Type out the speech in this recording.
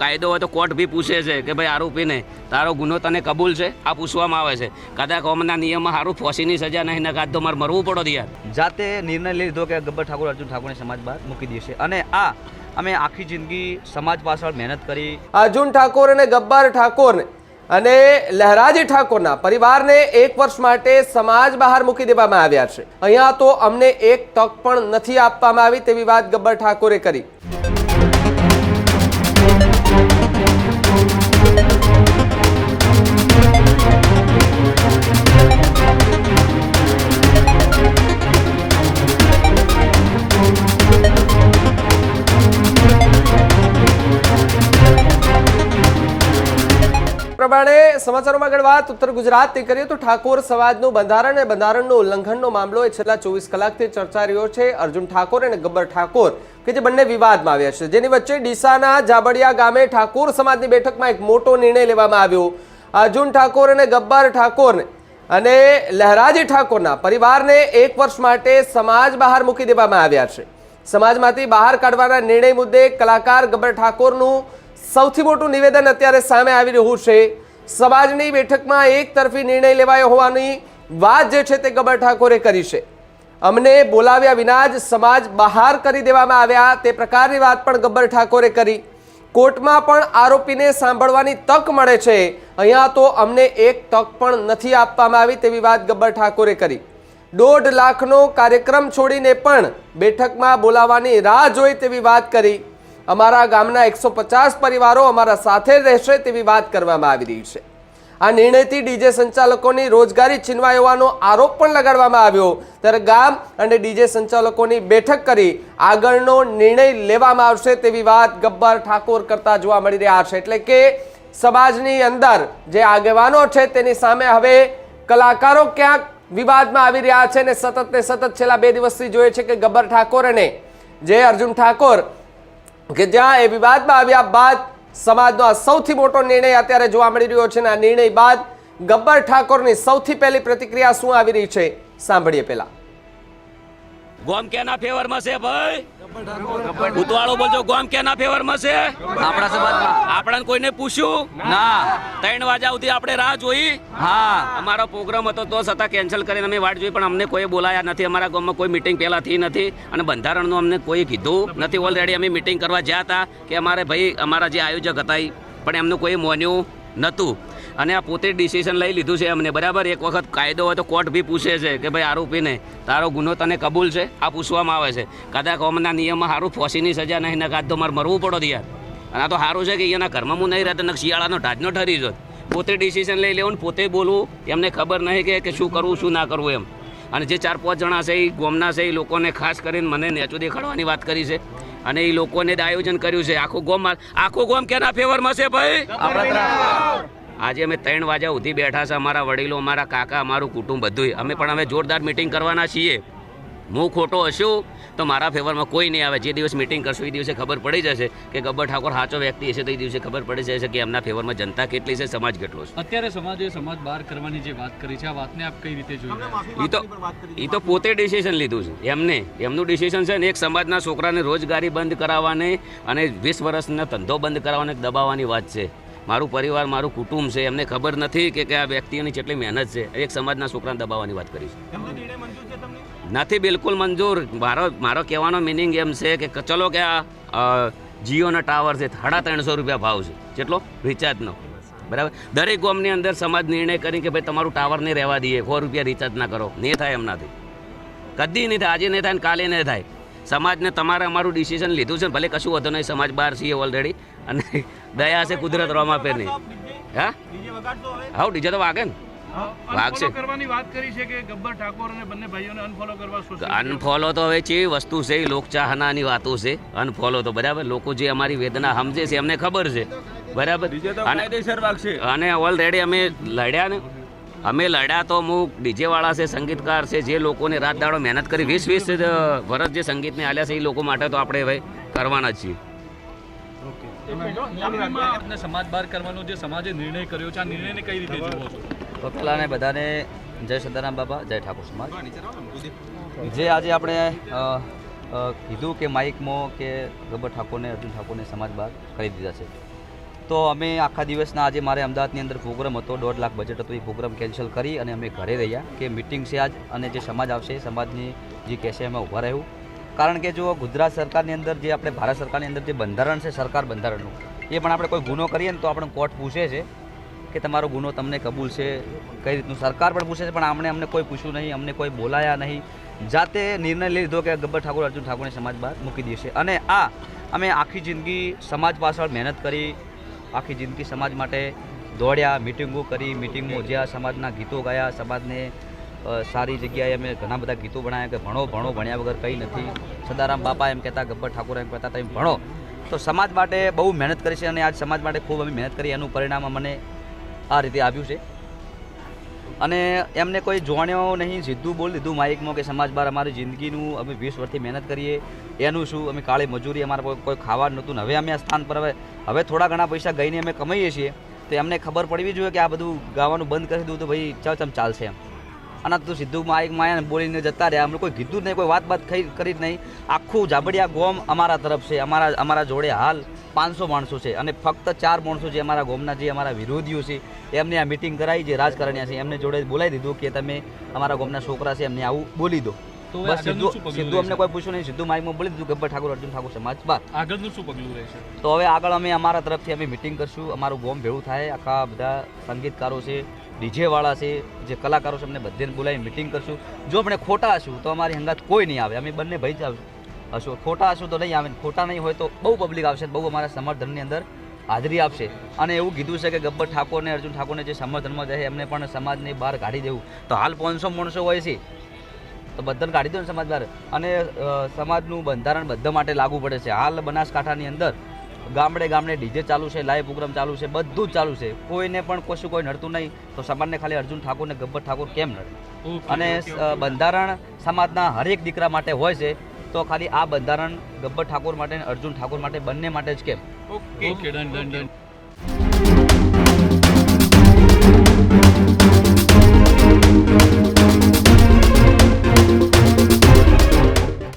કાયદો હોય તો કોર્ટ બી પૂછે છે કે ભાઈ આરોપીને તારો ગુનો તને કબૂલ છે? આ પૂછવામાં આવે છે. કદાચ કોમના નિયમમાં સારું ફોસીની સજા નહીં નકાત તો મારે મરવું પડો યાર. જાતે નિર્ણય લીધો કે ગબ્બર ઠાકોર અર્જુન ઠાકોરને સમાજ બહાર મૂકી દેશે. અને આ અમે આખી જિંદગી સમાજ પાછળ મહેનત કરી. અર્જુન ઠાકોર અને ગબ્બર ઠાકોરને અને લહેરાજી ઠાકોરના પરિવારને એક વર્ષ માટે સમાજ બહાર મૂકી દેવામાં આવ્યા છે. અહીંયા તો અમને એક તક પણ નથી આપવામાં આવી તેવી વાત ગબ્બર ઠાકોરે કરી. Thank you. પ્રમાણે સમાચારોમાં આગળ વાત. ઉત્તર ગુજરાતની કરીએ તો ઠાકોર સમાજનું બંધારણ અને બંધારણનું ઉલ્લંઘનનો મામલો એ છેલ્લા ચોવીસ કલાકથી ચર્ચા રહ્યો છે. અર્જુન ઠાકોર અને ગબ્બર ઠાકોર કે જે બંને વિવાદમાં આવ્યા છે. જેની વચ્ચે ડીસાના જાબડિયા ગામે ઠાકોર સમાજની બેઠકમાં એક મોટો નિર્ણય લેવામાં આવ્યો. અર્જુન ઠાકોર અને ગબ્બર ઠાકોરને અને લહેરાજી ઠાકોરના પરિવારને એક વર્ષ માટે સમાજ બહાર મૂકી દેવામાં આવ્યા છે. સમાજમાંથી બહાર કાઢવાના નિર્ણય મુદ્દે કલાકાર ગબ્બર ઠાકોરનું સૌથી મોટું નિવેદન અત્યારે સામે આવી રહ્યું છે. સમાજની બેઠકમાં એક તરફી નિર્ણય લેવાયો હોવાની વાત જે છે તે ગબ્બર ઠાકોરે કરી છે. અમને બોલાવ્યા વિના જ સમાજ બહાર કરી દેવામાં આવ્યા તે પ્રકારની વાત પણ ગબ્બર ઠાકોરે કરી. કોર્ટમાં પણ આરોપીને સાંભળવાની તક મળે છે. અહીંયા તો અમને એક તક પણ નથી આપવામાં આવી તેવી વાત ગબ્બર ઠાકોરે કરી. દોઢ લાખનો કાર્યક્રમ છોડીને પણ બેઠકમાં બોલાવવાની રાહ જોઈ તેવી વાત કરી. અમારા ગામના એકસો પચાસ પરિવારો અમારા સાથે રહેશે તેવી વાત કરવામાં આવી રહી છે. આ નિર્ણયથી ડીજે સંચાલકોની રોજગારી છીનવાઈ હોવાનો આરોપ પણ લગાડવામાં આવ્યો. ત્યારે ગામ અને ડીજે સંચાલકોની બેઠક કરી આગળનો નિર્ણય લેવામાં આવશે તેવી વાત ગબ્બર ઠાકોર કરતા જોવા મળી રહ્યા છે. એટલે કે સમાજની અંદર જે આગેવાનો છે તેની સામે હવે કલાકારો ક્યાંક વિવાદમાં આવી રહ્યા છે અને સતત ને સતત છેલ્લા બે દિવસથી જોઈએ છે કે ગબ્બર ઠાકોર અને જે અર્જુન ઠાકોર કે જ્યાં એ વિવાદમાં આવ્યા બાદ સમાજનો આ સૌથી મોટો નિર્ણય અત્યારે જોવા મળી રહ્યો છે અને આ નિર્ણય બાદ ગબ્બર ઠાકોરની સૌથી પહેલી પ્રતિક્રિયા શું આવી રહી છે? સાંભળીએ પહેલા. ગોમ કેના ફેવરમાં છે ભાઈ? ઉતવાળો બોલજો ગોમ કેના ફેવરમાં છે? આપણા સમાજમાં. આપણને કોઈને પૂછ્યું? ના. ત્રણ વાગ્યા સુધી આપણે રાહ જોઈ. હા. અમારો પ્રોગ્રામ હતો તો છતાં કેન્સલ કરીને અમે વાટ જોઈ પણ અમને કોઈ બોલાયા નથી. અમારા ગામમાં કોઈ મિટિંગ પહેલા થઈ નથી. અને બંધારણનું અમને કોઈ કીધું નથી. ઓલરેડી અમે મિટિંગ કરવા જ્યાં હતા કે અમારે ભાઈ અમારા જે આયોજક હતા પણ એમનું કોઈ મોન્યું નહોતું અને આ પોતે ડિસિઝન લઈ લીધું છે અમને. બરાબર? એક વખત કાયદો હોય તો કોર્ટ બી પૂછે છે કે ભાઈ આરોપીને તારો ગુનો તને કબૂલ છે? આ પૂછવામાં આવે છે. કદાચ કોમના નિયમમાં સારું ફોસીની સજા નહીં નકાત તો મારે મરવું પડો યાર. અને આ તો સારું છે કે એના કર્મમાં હું નહીં રહેતો ને શિયાળાનો ઢાજનો ઠરી જોત. પોતે ડિસિઝન લઈ લેવું ને પોતે બોલવું. એમને ખબર નહીં કે કે શું કરવું, શું ના કરવું એમ. અને જે ચાર પાંચ જણા છે એ ગોમના છે એ લોકોને ખાસ કરીને મને નેચું દેખાડવાની વાત કરી છે. અને એ લોકોને આયોજન કર્યું છે. આખું ગોમમાં આખું ગોમ કેના ફેવરમાં છે ભાઈ? આજે અમે ત્રણ વાગ્યા સુધી બેઠા છે અમારા વડીલો અમારા કાકા અમારું કુટુંબ બધું અમે પણ હવે જોરદાર મિટિંગ કરવાના છીએ. હું ખોટો હશું તો મારા ફેવરમાં કોઈ નહીં આવે. જે દિવસ મિટિંગ કરશું એ દિવસે ખબર પડી જશે કે ગબ્બર ઠાકોર સાચો વ્યક્તિ હશે તો એ દિવસે ખબર પડી જશે કે એમના ફેવરમાં જનતા કેટલી છે સમાજ કેટલો છે. અત્યારે સમાજે સમાજ બહાર કરવાની જે વાત કરી છે આ વાતને આપ કઈ રીતે જોઈ એ તો એ તો પોતે ડિસિઝન લીધું છે. એમને એમનું ડિસિઝન છે ને એક સમાજના છોકરાને રોજગારી બંધ કરાવવાની અને વીસ વર્ષનો ધંધો બંધ કરાવવાને દબાવવાની વાત છે. મારું પરિવાર મારું કુટુંબ છે એમને ખબર નથી કે કે આ વ્યક્તિઓની કેટલી મહેનત છે. એક સમાજના છોકરાને દબાવવાની વાત કરી છે નથી બિલકુલ મંજૂર. મારો મારો કહેવાનો મિનિંગ એમ છે કે ચલો કે આ જીઓના ટાવર છે સાડા ત્રણસો રૂપિયા ભાવ છે. કેટલો રિચાર્જનો. બરાબર? દરેક ગામની અંદર સમાજ નિર્ણય કરી કે ભાઈ તમારું ટાવર નહીં રહેવા દઈએ સો રૂપિયા રિચાર્જ ના કરો. નહીં થાય એમનાથી કદી નહીં થાય. આજે નહીં થાય ને કાલે નહીં થાય. સમાજને તમારે અમારું ડિસિઝન લીધું છે ને ભલે કશું વધુ નહીં સમાજ બહાર છીએ ઓલરેડી અને દયા છે કુદરત રોમાપે નહીં હા? હા ડીજે તો વાગે ને. વાગશે. Unfollow કરવાની વાત કરી છે કે ગબ્બર ઠાકોર અને બંને ભાઈઓને અનફોલો તો હવે જે વસ્તુ છે એ લોકચાહનાની વાતો છે. અનફોલો તો બરાબર લોકો જે અમારી વેદના સમજે છે એમને ખબર છે. બરાબર? અને- અને ઓલરેડી અમે લડ્યા ને. અમે લડ્યા તો અમુક ડીજેવાળા છે સંગીતકાર છે જે લોકોને રાત દાડો મહેનત કરી વીસ વીસ વર્ષ જે સંગીતને આલ્યા છે એ લોકો માટે તો આપણે ભાઈ કરવાના જ છીએ. સમાજ બહાર કરવાનો જે સમાજે નિર્ણય કર્યો છે આ નિર્ણયને કઈ રીતે જોવો છો? તો બધાને જય સદારામ બાબા જય ઠાકોર સમાજ. જે આજે આપણે કીધું કે માઇકમાં કે ગબ્બર ઠાકોરને અર્જુન ઠાકોરને સમાજ બહાર કરી દીધા છે. તો અમે આખા દિવસના આજે મારે અમદાવાદની અંદર પ્રોગ્રામ હતો, દોઢ લાખ બજેટ હતો, એ પ્રોગ્રામ કેન્સલ કરી અને અમે ઘરે રહ્યા કે મિટિંગ છે આજ અને જે સમાજ આવશે, સમાજની જે કહેશે એમાં ઊભા રહ્યું કારણ કે જો ગુજરાત સરકારની અંદર જે આપણે ભારત સરકારની અંદર જે બંધારણ છે, સરકાર બંધારણનું, એ પણ આપણે કોઈ ગુનો કરીએ ને તો આપણે કોર્ટ પૂછે છે કે તમારો ગુનો તમને કબૂલ છે, કઈ રીતનું સરકાર પણ પૂછે છે, પણ અમને અમને કોઈ પૂછ્યું નહીં, અમને કોઈ બોલાયા નહીં. જાતે નિર્ણય લીધો કે ગબ્બર ઠાકોર, અર્જુન ઠાકોરને સમાજ બહાર મૂકી દેશે. અને આ અમે આખી જિંદગી સમાજ પાછળ મહેનત કરી આખી જિંદગી સમાજ માટે દોડ્યા, મિટિંગો કરી મિટિંગો જ્યાં સમાજના ગીતો ગાયા, સમાજને સારી જગ્યાએ અમે ઘણા બધા ગીતો ભણાયા કે ભણો ભણો, ભણ્યા વગર કંઈ નથી. સદારામ બાપા એમ કહેતા, ગબ્બર ઠાકોર એમ કહેતા, તમે ભણો. તો સમાજ માટે બહુ મહેનત કરી છે અને આજ સમાજ માટે ખૂબ અમે મહેનત કરી, એનું પરિણામ મને આ રીતે આવ્યું છે. અને એમને કોઈ જોણ્યો નહીં, સીધું બોલી દીધું માઇકમાં કે સમાજ બહાર અમારી જિંદગીનું અમે વીસ વર્ષથી મહેનત કરીએ, એનું શું? અમે કાળી મજૂરી, અમારા કોઈ કોઈ ખાવા નહોતું. હવે અમે આ સ્થાન પર હવે હવે થોડા ઘણા પૈસા ગઈને અમે કમાઈએ છીએ. તો એમને ખબર પડવી જોઈએ કે આ બધું ગાવાનું બંધ કરી દીધું તો ભાઈ ચમ ચાલશે એમ. અને તું સીધું માઇક માયા બોલીને જતા રહ્યા. અમને કોઈ કીધું જ નહીં કોઈ વાત બાત થઈ કરી જ નહીં. આખું જાબડિયા ગોમ અમારા તરફ છે. અમારા અમારા જોડે હાલ પાંચસો માણસો છે અને ફક્ત ચાર માણસો જે અમારા ગોમના જે અમારા વિરોધીઓ છે એમને આ મિટિંગ કરાવી જે રાજકારણીયા છે. એમને જોડે બોલાવી દીધું કે તમે અમારા ગોમના છોકરા છે એમને આવું બોલી દો. બસ સીધું સીધું અમને કોઈ પૂછ્યું નહીં. સીધું માઇકમાં બોલી દીધું ગબ્બર ઠાકોર અર્જુન ઠાકોર સમાજ બાર આગળનું શું પગલું રહેશે? તો હવે આગળ અમે અમારા તરફથી અમે મિટિંગ કરશું. અમારું ગોમ ભેળું થાય. આખા બધા સંગીતકારો છે ડીજે વાળા છે, જે કલાકારો છે, અમને બધાને બોલાવી મિટિંગ કરશું. જો આપણે ખોટા હશું, તો અમારી હંગાત કોઈ નહીં આવે. અમે બંને ભાઈ જ હશું ખોટા હશું તો નહીં આવે ખોટા નહીં હોય તો બહુ પબ્લિક આવશે બહુ અમારા સમર્થનની અંદર હાજરી આપશે. અને એવું કીધું છે કે ગબ્બર ઠાકોર ને અર્જુન ઠાકોરને જે સમર્થનમાં જાય એમને પણ સમાજની બહાર કાઢી દેવું. તો હાલ પાંચસો માણસો હોય છે. તો બધાને કાઢી દો ને સમાજ બહાર. અને સમાજનું બંધારણ બધા માટે લાગુ પડે છે. હાલ બનાસકાંઠાની અંદર ગામડે ગામડે ડીજે ચાલુ છે લાઈવ પ્રોગ્રામ ચાલુ છે બધું જ ચાલુ છે. કોઈને પણ કશું કોઈ નડતું નહીં. તો સમાજને ખાલી અર્જુન ઠાકોર ને ગબ્બર ઠાકોર કેમ નડે? અને. બંધારણ સમાજના હરેક દીકરા માટે હોય છે તો ખાલી આ બંધારણ ગબ્બર ઠાકોર માટે અને અર્જુન ઠાકોર માટે બંને માટે જ કેમ? ઓકે. Done done done.